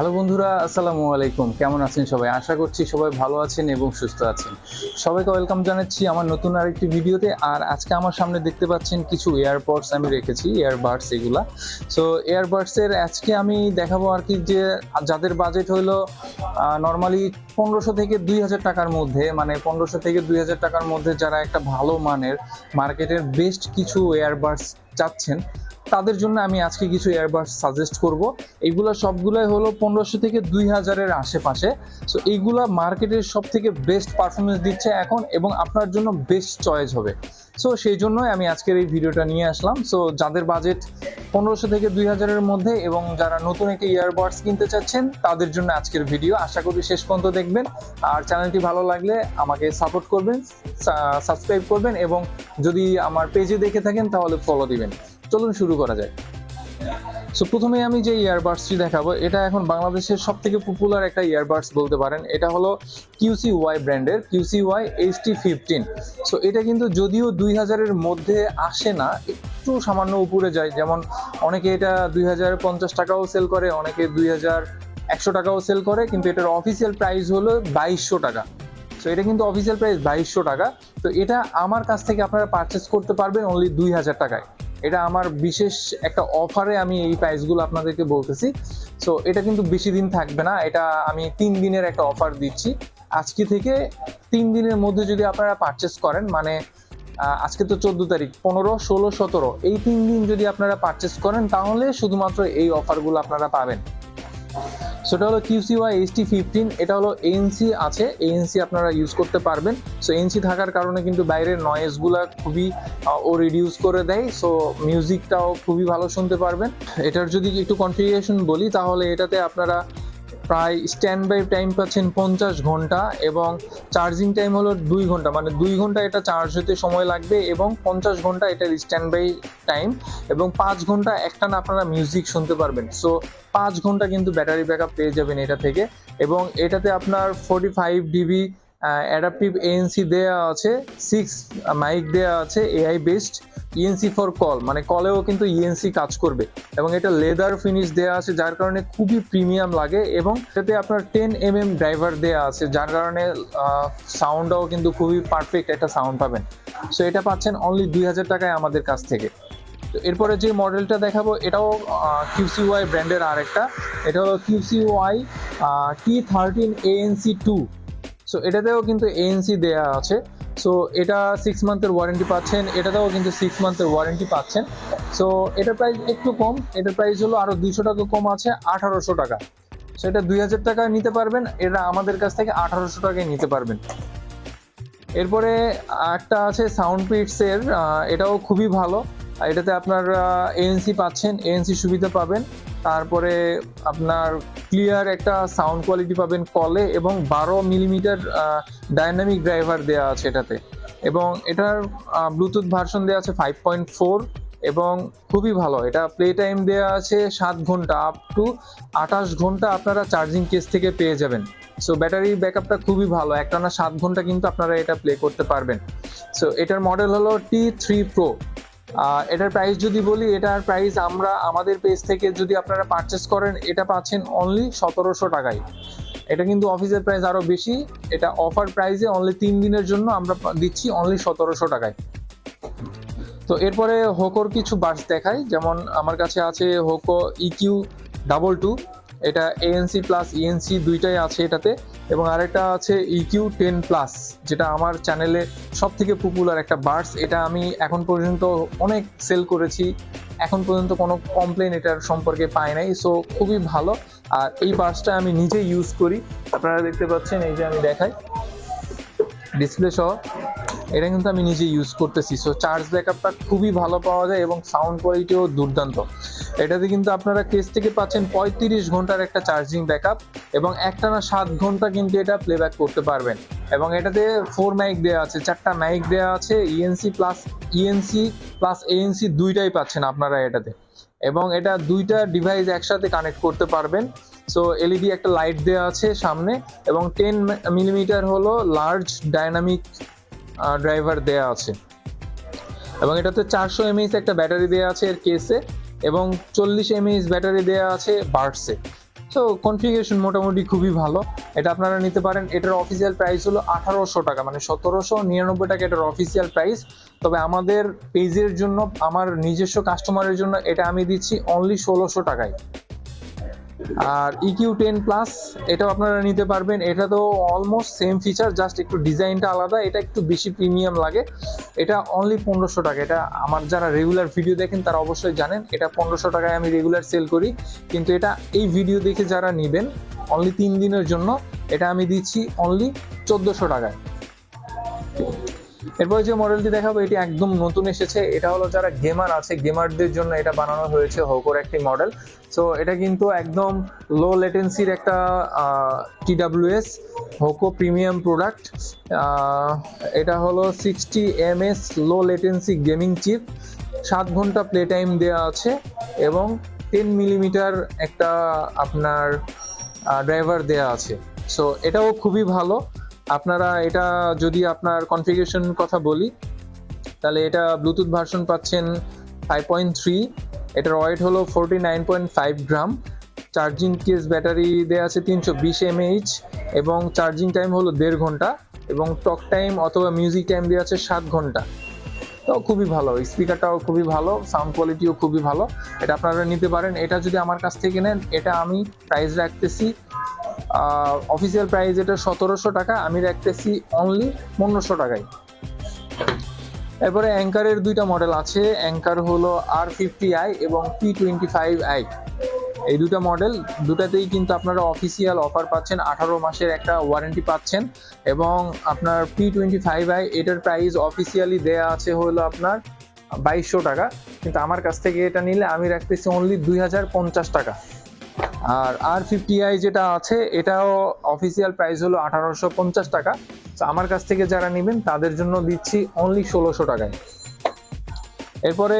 Hello বন্ধুরা, আসসালামু আলাইকুম। কেমন আছেন সবাই? আশা করছি সবাই ভালো আছেন এবং সুস্থ আছেন। সবাইকে ওয়েলকাম জানাচ্ছি আমার নতুন আরেকটি ভিডিওতে। আর আজকে আমার সামনে দেখতে পাচ্ছেন কিছু এয়ারপডস আমি রেখেছি এয়ারবাডস এগুলা। সো এয়ারবাডসের আজকে আমি দেখাবো আর কি যে যাদের বাজেট হইল নর্মালি পনেরোশো থেকে দুই হাজার টাকার মধ্যে মানে পনেরোশো থেকে দুই হাজার টাকার মধ্যে যারা একটা ভালো মানের মার্কেটের বেস্ট কিছু এয়ারবাডস চাচ্ছেন তাদের জন্য আমি আজকে কিছু এয়ারবাডস সাজেস্ট করব। এইগুলো সবগুলোই হলো পনেরোশো থেকে দুই হাজারের আশেপাশে। সো এইগুলা মার্কেটের সব থেকে বেস্ট পারফরমেন্স দিচ্ছে এখন এবং আপনার জন্য বেস্ট চয়েস হবে। সো সেই জন্যই আমি আজকের এই ভিডিওটা নিয়ে আসলাম। সো যাদের বাজেট পনেরোশো থেকে দুই হাজারের মধ্যে এবং যারা নতুন একটা ইয়ারবাডস কিনতে চাচ্ছেন, তাদের জন্য আজকের ভিডিও আশা করি শেষ পর্যন্ত দেখবেন। আর চ্যানেলটি ভালো লাগলে আমাকে সাপোর্ট করবেন সাবস্ক্রাইব করবেন এবং যদি আমার পেজে দেখে থাকেন, তাহলে ফলো দিবেন। চলুন শুরু করা যায় সো প্রথমে আমি যে ইয়ারবাডসটি দেখাবো, এটা এখন বাংলাদেশের সব থেকে পপুলার একটা ইয়ারবাডস বলতে পারেন। এটা হলো কিউসি ওয়াই ব্র্যান্ডের Q C Y H T fifteen so এটা কিন্তু যদিও দুই হাজারের মধ্যে আসে না, একটু সামান্য উপরে যায়। যেমন অনেকে এটা দুই হাজার পঞ্চাশ টাকাও সেল করে, অনেকে দুই হাজার একশো টাকাও সেল করে, কিন্তু এটার অফিসিয়াল প্রাইস হলো বাইশশো টাকা। সো এটা কিন্তু অফিসিয়াল প্রাইস বাইশশো টাকা। তো, এটা আমার কাছ থেকে আপনারা পারচেস করতে পারবেন অনলি দুই হাজার টাকায়। এটা আমার বিশেষ একটা অফারে আমি এই প্রাইসগুলো আপনাদেরকে বলতেছি। সো এটা কিন্তু বেশি দিন থাকবে না। এটা আমি তিন দিনের একটা অফার দিচ্ছি। আজকে থেকে তিন দিনের মধ্যে যদি আপনারা পারচেস করেন মানে আজকে তো চোদ্দ তারিখ, পনেরো, ষোলো, সতেরো, এই তিন দিন যদি আপনারা পারচেস করেন, তাহলে শুধুমাত্র এই অফারগুলো আপনারা পাবেন। সেটা হলো কিউসি ওয়াই এইচটি ফিফটিন এটা হলো এএনসি আছে এএনসি আপনারা ইউজ করতে পারবেন। সো এএনসি থাকার কারণে কিন্তু বাইরের নয়েজগুলা খুবই ও রিডিউস করে দেয়। সো মিউজিকটাও খুবই ভালো শুনতে পারবেন। এটার যদি একটু কনফিগারেশন বলি, তাহলে এটাতে আপনারা প্রায় স্ট্যান্ড বাই টাইম পাচ্ছেন পঞ্চাশ ঘণ্টা এবং চার্জিং টাইম হলো দুই ঘণ্টা। মানে দুই ঘণ্টা এটা চার্জ হতে সময় লাগবে এবং পঞ্চাশ ঘণ্টা এটার স্ট্যান্ড বাই টাইম এবং পাঁচ ঘণ্টা একটানা আপনারা মিউজিক শুনতে পারবেন। সো পাঁচ ঘণ্টা কিন্তু ব্যাটারি ব্যাকআপ পেয়ে যাবেন এটা থেকে এবং এটাতে আপনার forty five dB adaptive ANC দেওয়া আছে সিক্স মাইক দেওয়া আছে AI based ENC for call মানে কলেও কিন্তু ইএনসি কাজ করবে। এবং এটা লেদার ফিনিশ দেওয়া আছে, যার কারণে খুবই প্রিমিয়াম লাগে এবং এটাতে আপনার টেন এম এম ড্রাইভার দেওয়া আছে, যার কারণে সাউন্ডটাও কিন্তু খুবই পারফেক্ট একটা সাউন্ড পাবেন। সো এটা পাচ্ছেন অনলি দুই হাজার টাকায় আমাদের কাছ থেকে। তো এরপরে যে মডেলটা দেখাবো, এটাও কিউসি ওয়াই ব্র্যান্ডের আরেকটা। এটা হলো Q C Y T thirteen ANC two so এটাতেও কিন্তু এএনসি দেয়া আছে। সো এটা সিক্স মান্থের ওয়ারেন্টি পাচ্ছেন, এটাতেও কিন্তু সিক্স মান্থের ওয়ারেন্টি পাচ্ছেন। সো এটার প্রাইস একটু কম, এটার প্রাইস হলো আরও দুইশো টাকা কম আছে, আঠারোশো টাকা। সো এটা দুই হাজার টাকা নিতে পারবেন, এটা আমাদের কাছ থেকে আঠারোশো টাকায় নিতে পারবেন। এরপরে একটা আছে সাউন্ড পিটসের এটাও খুবই ভালো। এটাতে আপনার এএনসি পাচ্ছেন এএনসি সুবিধা পাবেন। তারপরে আপনার ক্লিয়ার একটা সাউন্ড কোয়ালিটি পাবেন কলে এবং বারো মিলিমিটার ডাইনামিক ড্রাইভার দেওয়া আছে এটাতে। এবং এটার ব্লুটুথ ভার্সন দেওয়া আছে ফাইভ পয়েন্ট ফোর এবং খুবই ভালো। এটা প্লে টাইম দেওয়া আছে সাত ঘণ্টা আপ টু আঠাশ ঘণ্টা আপনারা চার্জিং কেস থেকে পেয়ে যাবেন। সো ব্যাটারি ব্যাকআপটা খুবই ভালো। একটানা সাত ঘণ্টা কিন্তু আপনারা এটা প্লে করতে পারবেন। সো এটার মডেল হলো টি থ্রি প্রো এটার প্রাইস যদি বলি, এটার প্রাইস আমরা আমাদের পেজ থেকে যদি আপনারা পারচেস করেন, এটা পাচ্ছেন অনলি সতেরোশো টাকায়। এটা কিন্তু অফিসের প্রাইস আরও বেশি। এটা অফার প্রাইসে অনলি তিন দিনের জন্য আমরা দিচ্ছি অনলি সতেরোশো টাকায়। তো এরপরে হোকোর কিছু বাস দেখায় যেমন আমার কাছে আছে হোকো ইকিউ ডাবল টু এটা এএনসি প্লাস ইএনসি দুইটাই আছে এটাতে। এবং আরেকটা আছে ইকিউ টেন প্লাস যেটা আমার চ্যানেলে সব থেকে পপুলার একটা বার্ডস এটা আমি এখন পর্যন্ত অনেক সেল করেছি। এখন পর্যন্ত কোনো কমপ্লেন এটার সম্পর্কে পাই নাই। সো খুবই ভালো। আর এই বার্ডসটা আমি নিজে ইউজ করি। আপনারা দেখতে পাচ্ছেন, এই যে আমি দেখাই। ডিসপ্লে সহ। এটা কিন্তু আমি নিজে ইউজ করতেছি। সো চার্জ ব্যাকআপটা খুবই ভালো পাওয়া যায় এবং সাউন্ড কোয়ালিটিও দুর্দান্ত। এটাতে কিন্তু আপনারা কেস থেকে পাচ্ছেন পঁয়ত্রিশ ঘণ্টার একটা চার্জিং ব্যাকআপ এবং একটানা সাত ঘণ্টা কিন্তু এটা প্লেব্যাক করতে পারবেন। এবং এটাতে ফোর মাইক দেওয়া আছে, চারটা মাইক দেওয়া আছে E ENC plus ENC plus ANC দুইটাই পাচ্ছেন আপনারা এটাতে। এবং এটা দুইটা ডিভাইস একসাথে কানেক্ট করতে পারবেন। সো এলইডি একটা লাইট দেওয়া আছে সামনে এবং টেন মিলিমিটার হলো লার্জ ডাইনামিক ড্রাইভার দেওয়া আছে। এবং এটাতে চারশো এমএইচ একটা ব্যাটারি দেওয়া আছে এর কেসে এবং চল্লিশ এমএইচ ব্যাটারি দেওয়া আছে বার্ডসে সো কনফিগারেশন মোটামুটি খুবই ভালো। এটা আপনারা নিতে পারেন। এটার অফিসিয়াল প্রাইস হলো আঠারোশো টাকা মানে সতেরোশো নিরানব্বই টাকা এটার অফিসিয়াল প্রাইস তবে আমাদের পেজের জন্য, আমার নিজস্ব কাস্টমারের জন্য এটা আমি দিচ্ছি অনলি ষোলোশো টাকায়। আর ইকিউ টেন প্লাস এটাও আপনারা নিতে পারবেন। এটা তো অলমোস্ট সেম ফিচার জাস্ট একটু ডিজাইনটা আলাদা। এটা একটু বেশি প্রিমিয়াম লাগে। এটা অনলি পনেরোশো টাকা। এটা আমার যারা রেগুলার ভিডিও দেখেন, তারা অবশ্যই জানেন, এটা পনেরোশো টাকায় আমি রেগুলার সেল করি। কিন্তু এটা এই ভিডিও দেখে যারা নেবেন অনলি তিন দিনের জন্য, এটা আমি দিচ্ছি অনলি চোদ্দোশো টাকায়। এরপরে যে মডেলটি দেখাবো, এটি একদম নতুন এসেছে। এটা হলো যারা গেমার আছে গেমারদের জন্য এটা বানানো হয়েছে হোকোর একটি মডেল সো এটা কিন্তু একদম লো লেটেন্সির একটা টিডাব্লিউএস হোকো প্রিমিয়াম প্রোডাক্ট এটা হলো sixty M S low latency gaming chip সাত ঘণ্টা প্লে টাইম দেওয়া আছে এবং টেন মিলিমিটার একটা আপনার ড্রাইভার দেওয়া আছে। সো এটাও খুবই ভালো। আপনারা এটা যদি আপনার কনফিগারেশন কথা বলি, তাহলে এটা ব্লুটুথ ভার্সন পাচ্ছেন ফাইভ পয়েন্ট থ্রি এটার ওয়েট হলো forty nine point five gram charging case battery দেওয়া আছে তিনশো বিশ এমএইচ এবং চার্জিং টাইম হলো দেড় ঘণ্টা, এবং টক টাইম অথবা মিউজিক টাইম দেওয়া আছে সাত ঘণ্টা। তো খুবই ভালো স্পিকারটাও খুবই ভালো সাউন্ড কোয়ালিটিও খুবই ভালো। এটা আপনারা নিতে পারেন। এটা যদি আমার কাছ থেকে নেন, এটা আমি প্রাইস রাখতেছি অফিসিয়াল প্রাইস এটা সতেরোশো টাকা, আমি রাখতেছি অনলি পনেরোশো টাকায়। এরপরে অ্যাঙ্কারের দুইটা মডেল আছে। অ্যাঙ্কার হলো আর ফিফটি আই এবং পি টোয়েন্টি ফাইভ আই এই দুটো মডেল দুটাতেই কিন্তু আপনারা অফিসিয়াল অফার পাচ্ছেন, আঠারো মাসের একটা ওয়ারেন্টি পাচ্ছেন এবং আপনার পি টোয়েন্টি ফাইভ আই এটার প্রাইস অফিসিয়ালি দেয়া আছে হলো আপনার বাইশশো টাকা। কিন্তু আমার কাছ থেকে এটা নিলে আমি রাখতেছি অনলি দুই হাজার পঞ্চাশ টাকা। আর আর ফিফটি আই যেটা আছে, এটাও অফিসিয়াল প্রাইস হলো আঠারোশো পঞ্চাশ টাকা। তো আমার কাছ থেকে যারা নেবেন, তাদের জন্য দিচ্ছি অনলি ষোলোশো টাকায়। এরপরে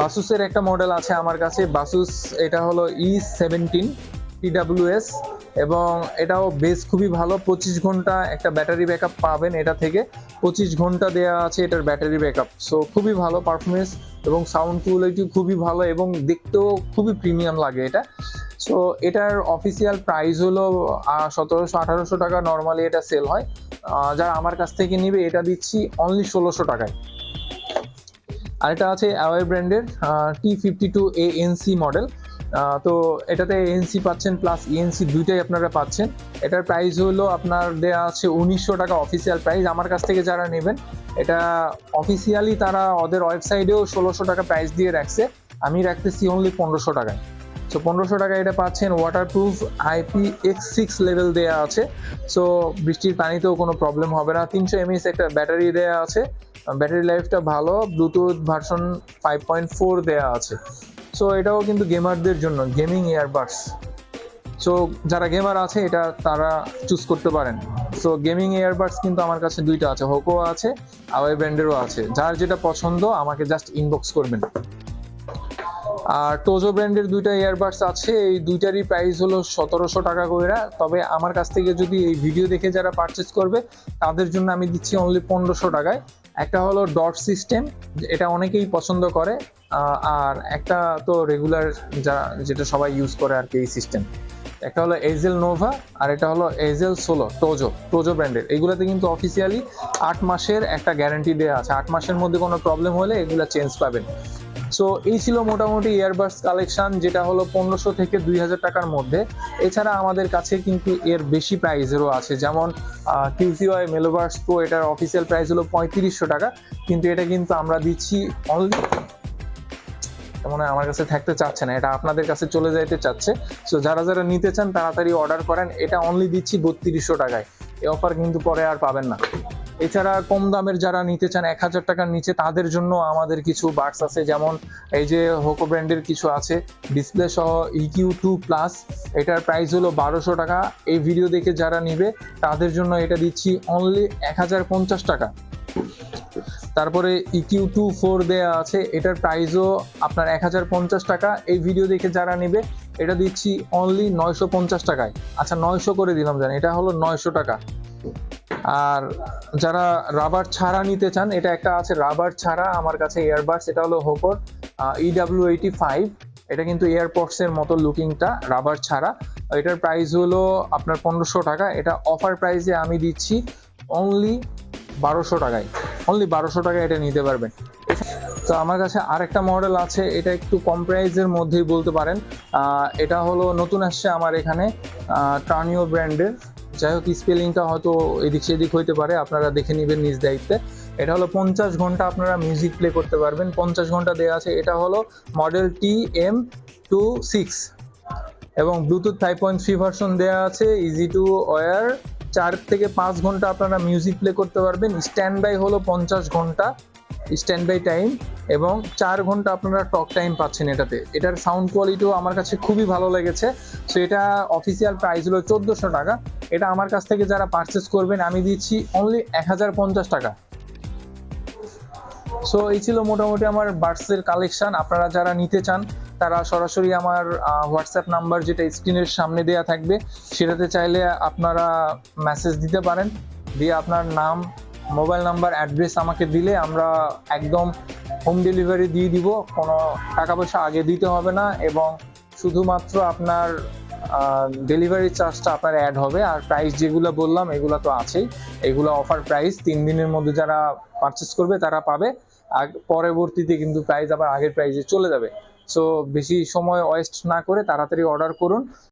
বাসুসের একটা মডেল আছে আমার কাছে। বাসুস এটা হলো ই সেভেন্টিন টিডাব্লিউএস এবং এটাও বেস খুবই ভালো। পঁচিশ ঘণ্টা একটা ব্যাটারি ব্যাকআপ পাবেন এটা থেকে। পঁচিশ ঘণ্টা দেওয়া আছে এটার ব্যাটারি ব্যাকআপ। সো খুবই ভালো পারফরমেন্স এবং সাউন্ড কোয়ালিটি খুবই ভালো এবং দেখতেও খুবই প্রিমিয়াম লাগে এটা। সো এটার অফিসিয়াল প্রাইস হলো সতেরোশো, আঠারোশো টাকা নর্মালি এটা সেল হয়। যারা আমার কাছ থেকে নিবে এটা দিচ্ছি অনলি ষোলোশো টাকায়। আরেকটা আছে অ্যাওয়ার ব্র্যান্ডের T fifty two A model তো এটাতে এনসি পাচ্ছেন প্লাস ইএনসি দুইটাই আপনারা পাচ্ছেন। এটার প্রাইস হলো আপনার দেওয়া আছে উনিশশো টাকা অফিসিয়াল প্রাইস আমার কাছ থেকে যারা নেবেন, এটা অফিসিয়ালি তারা ওদের ওয়েবসাইটেও ষোলোশো টাকা প্রাইস দিয়ে রাখছে। আমি রাখতেছি অনলি পনেরোশো টাকায়। সো পনেরোশো টাকা এটা পাচ্ছেন। Waterproof IP X six level দেওয়া আছে। সো বৃষ্টির পানিতেও কোনো প্রবলেম হবে না। তিনশো এমএস একটা ব্যাটারি দেওয়া আছে। ব্যাটারি লাইফটা ভালো। Bluetooth version five point four দেওয়া আছে। সো এটাও কিন্তু গেমারদের জন্য গেমিং ইয়ারবাডস সো যারা গেমার আছে, এটা তারা চুজ করতে পারেন। সো গেমিং ইয়ারবাডস কিন্তু আমার কাছে দুইটা আছে হোকো আছে আওয়াই ব্র্যান্ডেরও আছে। যার যেটা পছন্দ, আমাকে জাস্ট ইনবক্স করবেন। আর টোজো ব্র্যান্ডের দুইটা ইয়ারবাডস আছে, এই দুইটারই প্রাইস হলো সতেরোশো টাকা করে তবে আমার কাছ থেকে যদি এই ভিডিও দেখে যারা পারচেস করবে, তাদের জন্য আমি দিচ্ছি অনলি পনেরোশো টাকায়। একটা হলো ডট সিস্টেম এটা অনেকেই পছন্দ করে। আর একটা তো রেগুলার যা, যেটা সবাই ইউজ করে আর কি এই সিস্টেম একটা হলো এজেল নোভা আর এটা হলো এজেল সোলো টোজো টোজো ব্র্যান্ডের এগুলোতে কিন্তু অফিসিয়ালি আট মাসের একটা গ্যারান্টি দেওয়া আছে। আট মাসের মধ্যে কোনো প্রবলেম হলে এগুলো চেঞ্জ পাবেন। সো এই ছিল মোটামুটি ইয়ারবাডস কালেকশন যেটা হলো পনেরোশো থেকে দুই হাজার টাকার মধ্যে। এছাড়া আমাদের কাছে কিন্তু এর বেশি প্রাইসেরও আছে। যেমন Q C Y Meloverse pro এটার অফিসিয়াল প্রাইস হলো পঁয়ত্রিশশো টাকা। কিন্তু এটা কিন্তু আমরা দিচ্ছি অনলি মনে হয় আমার কাছে থাকতে চাচ্ছে না, এটা আপনাদের কাছে চলে যাইতে চাচ্ছে। সো যারা যারা নিতে চান, তাড়াতাড়ি অর্ডার করেন। এটা অনলি দিচ্ছি বত্রিশশো টাকায়। এই অফার কিন্তু পরে আর পাবেন না। এছাড়া কম দামের যারা নিতে চান, এক হাজার টাকার নিচে, তাদের জন্য আমাদের কিছু বাক্স আছে। যেমন এই যে হোকো ব্র্যান্ডের কিছু আছে ডিসপ্লে সহ ইকিউ টু প্লাস এটার প্রাইস হলো বারোশো টাকা। এই ভিডিও দেখে যারা নিবে, তাদের জন্য এটা দিচ্ছি অনলি এক হাজার পঞ্চাশ টাকা। তারপরে ইকিউ টু ফোর দেওয়া আছে, এটার প্রাইসও আপনার এক হাজার পঞ্চাশ টাকা। এই ভিডিও দেখে যারা নেবে, এটা দিচ্ছি অনলি নয়শো পঞ্চাশ টাকায়। আচ্ছা নয়শো করে দিলাম জানি, এটা হলো নয়শো টাকা। আর যারা রাবার ছাড়া নিতে চান, এটা একটা আছে রাবার ছাড়া, আমার কাছে ইয়ারবাডস এটা হলো হোকোর ইডাব্লিউ এইটি ফাইভ এটা কিন্তু এয়ারপডস এর মতো লুকিংটা রাবার ছাড়া। এটার প্রাইস হলো আপনার পনেরোশো টাকা। এটা অফার প্রাইসে আমি দিচ্ছি অনলি বারোশো টাকায়। অনলি বারোশো টাকায় এটা নিতে পারবেন। তো আমার কাছে আরেকটা মডেল আছে, এটা একটু কম প্রাইসের মধ্যেই বলতে পারেন। এটা হলো নতুন আসছে আমার এখানে টার্নিও ব্র্যান্ডের যাই হোক স্পেলিংটা হয়তো এদিক সেদিক হইতে পারে, আপনারা দেখে নেবেন নিজ দায়িত্বে। এটা হলো পঞ্চাশ ঘণ্টা আপনারা মিউজিক প্লে করতে পারবেন। পঞ্চাশ ঘণ্টা দেওয়া আছে, এটা হলো model T M two six এবং Bluetooth five point three version দেওয়া আছে ইজি টু ওয়ার চার থেকে পাঁচ ঘণ্টা আপনারা মিউজিক প্লে করতে পারবেন। স্ট্যান্ড বাই হলো পঞ্চাশ ঘণ্টা স্ট্যান্ড বাই টাইম এবং চার ঘণ্টা আপনারা টক টাইম পাচ্ছেন এটাতে। এটার সাউন্ড কোয়ালিটিও আমার কাছে খুবই ভালো লেগেছে। সো এটা অফিসিয়াল প্রাইস হলো চোদ্দোশো টাকা। এটা আমার কাছ থেকে যারা পারচেস করবেন, আমি দিচ্ছি অনলি এক হাজার পঞ্চাশ টাকা। সো এই ছিল মোটামুটি আমার বার্ডসের কালেকশন আপনারা যারা নিতে চান তারা সরাসরি আমার হোয়াটসঅ্যাপ নাম্বার যেটা স্ক্রিনের সামনে দেয়া থাকবে, সেটাতে চাইলে আপনারা মেসেজ দিতে পারেন। দিয়ে আপনার নাম মোবাইল নাম্বার অ্যাড্রেস আমাকে দিলে আমরা একদম হোম ডেলিভারি দিয়ে দিব। কোনো টাকা পয়সা আগে দিতে হবে না এবং শুধুমাত্র আপনার ডেলিভারি চার্জটা আপনার অ্যাড হবে। আর প্রাইস যেগুলো বললাম, এগুলো তো আছেই। এগুলো অফার প্রাইস তিন দিনের মধ্যে যারা পারচেস করবে, তারা পাবে। আর পরবর্তীতে কিন্তু প্রাইস আবার আগের প্রাইসে চলে যাবে। সো বেশি সময় ওয়েস্ট না করে তাড়াতাড়ি অর্ডার করুন।